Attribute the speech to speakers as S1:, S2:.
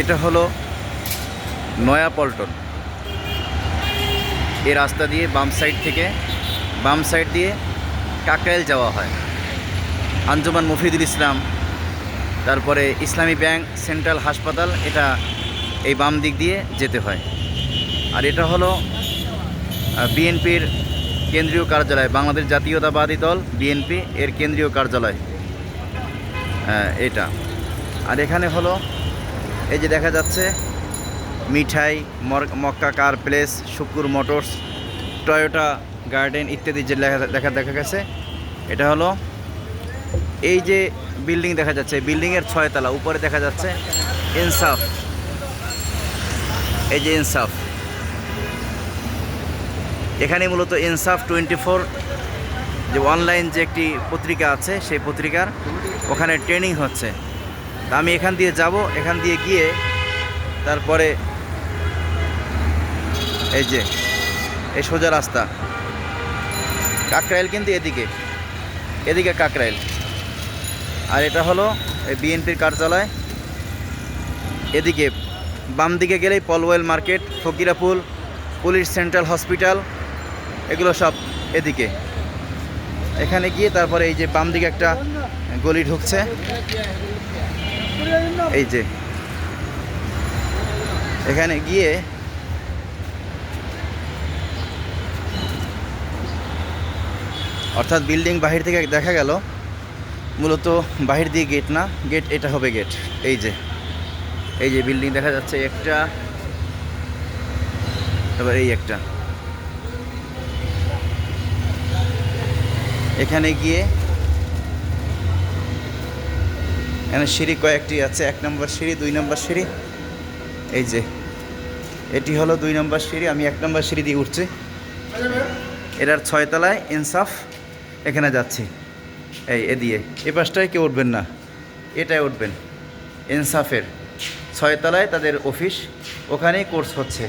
S1: এটা হলো নয়া পল্টন। এই রাস্তা দিয়ে বাম সাইড থেকে, বাম সাইড দিয়ে কাকরাইল যাওয়া হয়। আঞ্জুমান মফিদুল ইসলাম, তারপরে ইসলামী ব্যাংক সেন্ট্রাল হাসপাতাল, এটা এই বাম দিক দিয়ে যেতে হয়। আর এটা হলো বিএনপির কেন্দ্রীয় কার্যালয়, বাংলাদেশ জাতীয়তাবাদী দল, বিএনপি এর কেন্দ্রীয় কার্যালয় এটা। আর এখানে হলো এই যে দেখা যাচ্ছে মিঠাই Mecca car place, Shukur motors, Toyota garden ইত্যাদি যে দেখা দেখা গেছে। এটা হলো এই যে বিল্ডিং দেখা যাচ্ছে। বিল্ডিংয়ের ছয়তলা, উপরে দেখা যাচ্ছে ইনসাফ। এই যে ইনসাফ। এখানে মূলত ইনসাফ টোয়েন্টি ফোর যে অনলাইন যে একটি পত্রিকা আছে, সেই পত্রিকার ওখানে ট্রেনিং হচ্ছে। আমি এখান দিয়ে যাব, এখান দিয়ে গিয়ে তারপরে এই যে, এই সোজা রাস্তা। কাকরাইল কিন্তু এদিকে এদিকে কাকরাইল। আর এটা হলো এই বিএনপির কার্যালয়। এদিকে বাম দিকে গেলেই Polwel market, Fakirapul, police central hospital, এগুলো সব এদিকে। এখানে গিয়ে তারপরে এই যে বাম দিকে একটা গলি ঢুকছে। এই যে। এখানে গিয়ে অর্থাৎ বিল্ডিং বাহির থেকে দেখা গেল। মূলত বাহির দিয়ে গেট না, গেট এটা হবে গেট। এই যে। এই যে বিল্ডিং দেখা যাচ্ছে একটা। তারপর এই একটা। এখানে গিয়ে এখানে সিঁড়ি কয়েকটি আছে, এক নম্বর সিঁড়ি, দুই নম্বর সিঁড়ি। এই যে, এটি হলো দুই নম্বর সিঁড়ি, আমি এক নম্বর সিঁড়ি দিয়ে উঠছি। এটার ছয়তলায় ইনসাফ, এখানে যাচ্ছি। এই, এ দিয়ে, এ পাশটায় কেউ উঠবেন না, এটায় উঠবেন। ইনসাফের, ছয়তলায় তাদের অফিস, ওখানেই কোর্স হচ্ছে।